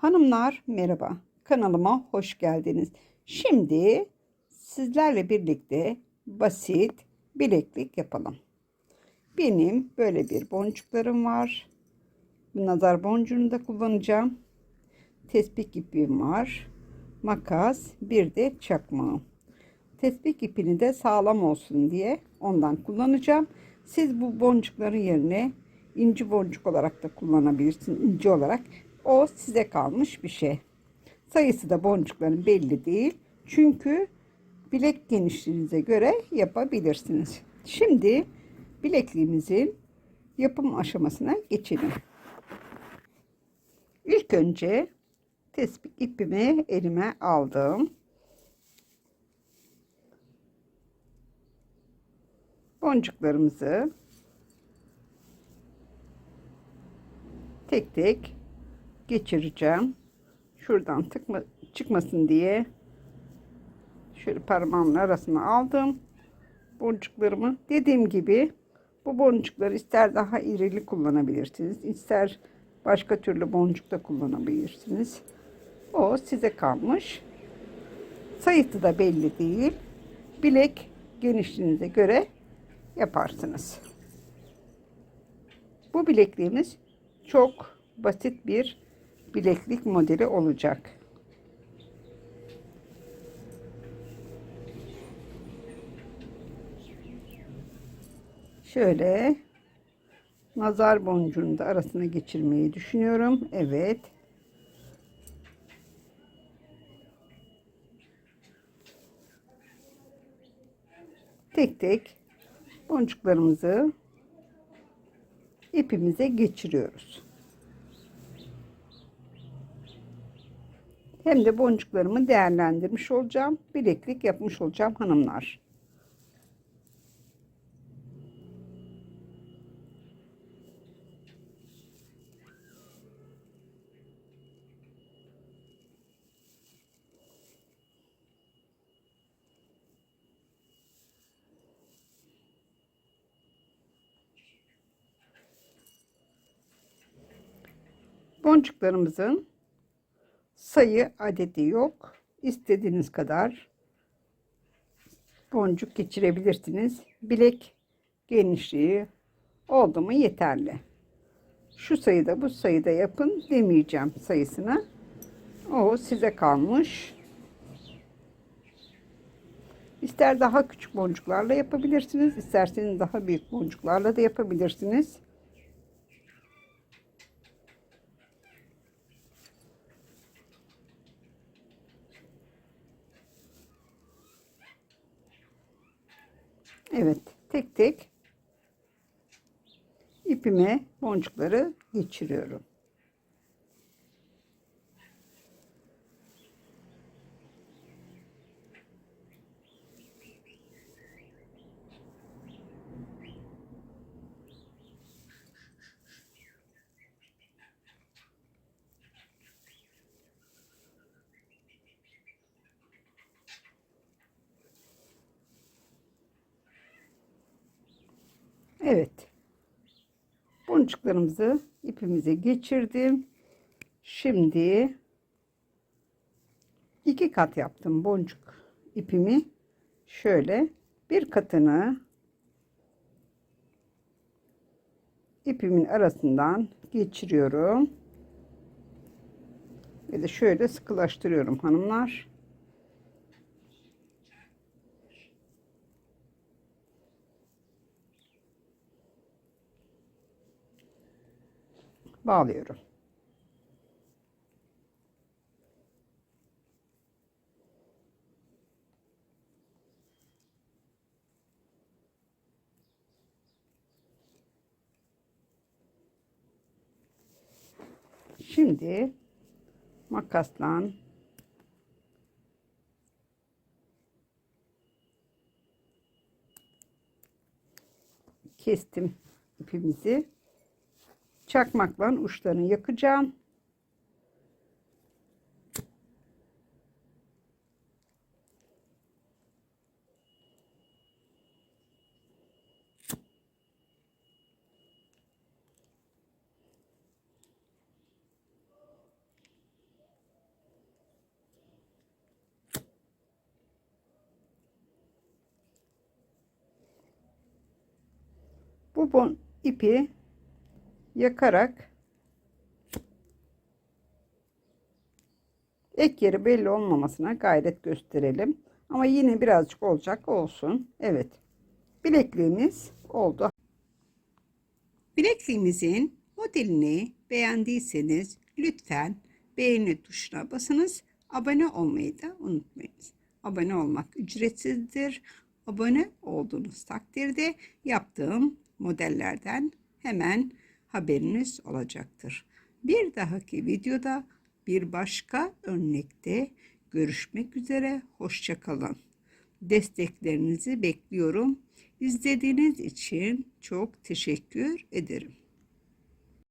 Hanımlar merhaba. Kanalıma hoş geldiniz. Şimdi sizlerle birlikte basit bileklik yapalım. Benim böyle bir boncuklarım var. Nazar boncuğunu da kullanacağım. Tespih ipim var. Makas, bir de çakmağım. Tespih ipini de sağlam olsun diye ondan kullanacağım. Siz bu boncukların yerine inci boncuk olarak da kullanabilirsiniz. İnci olarak. O size kalmış bir şey. Sayısı da boncukların belli değil. Çünkü bilek genişliğinize göre yapabilirsiniz. Şimdi bilekliğimizin yapım aşamasına geçelim. İlk önce tespih ipimi elime aldım. Boncuklarımızı tek tek geçireceğim. Şuradan tıkma, çıkmasın diye şöyle parmağımın arasına aldım. Boncuklarımı dediğim gibi bu boncukları ister daha irili kullanabilirsiniz. ister başka türlü boncuk da kullanabilirsiniz. O size kalmış. Sayısı da belli değil. Bilek genişliğinize göre yaparsınız. Bu bilekliğimiz çok basit bir bileklik modeli olacak. Şöyle nazar boncuğunu da arasına geçirmeyi düşünüyorum. Evet. Tek tek boncuklarımızı ipimize geçiriyoruz. Hem de boncuklarımı değerlendirmiş olacağım. Bileklik yapmış olacağım hanımlar. Boncuklarımızın sayı adedi yok. İstediğiniz kadar boncuk geçirebilirsiniz. Bilek genişliği oldu mu yeterli. Şu sayıda bu sayıda yapın demeyeceğim sayısını. O size kalmış. İster daha küçük boncuklarla yapabilirsiniz. isterseniz daha büyük boncuklarla da yapabilirsiniz. Evet, tek tek ipime boncukları geçiriyorum. Evet. Boncuklarımızı ipimize geçirdim. Şimdi iki kat yaptım boncuk ipimi. Şöyle bir katını ipimin arasından geçiriyorum. Ve de şöyle sıkılaştırıyorum hanımlar. Bağlıyorum. Şimdi makasla kestim ipimizi Çakmakla uçlarını yakacağım. Bu bon ipi yakarak ek yeri belli olmamasına gayret gösterelim. Ama yine birazcık olacak olsun. Evet. Bilekliğimiz oldu. Bilekliğimizin modelini beğendiyseniz lütfen beğeni tuşuna basınız. Abone olmayı da unutmayınız. Abone olmak ücretsizdir. Abone olduğunuz takdirde yaptığım modellerden hemen haberiniz olacaktır. Bir dahaki videoda bir başka örnekte görüşmek üzere. Hoşçakalın. Desteklerinizi bekliyorum. İzlediğiniz için çok teşekkür ederim.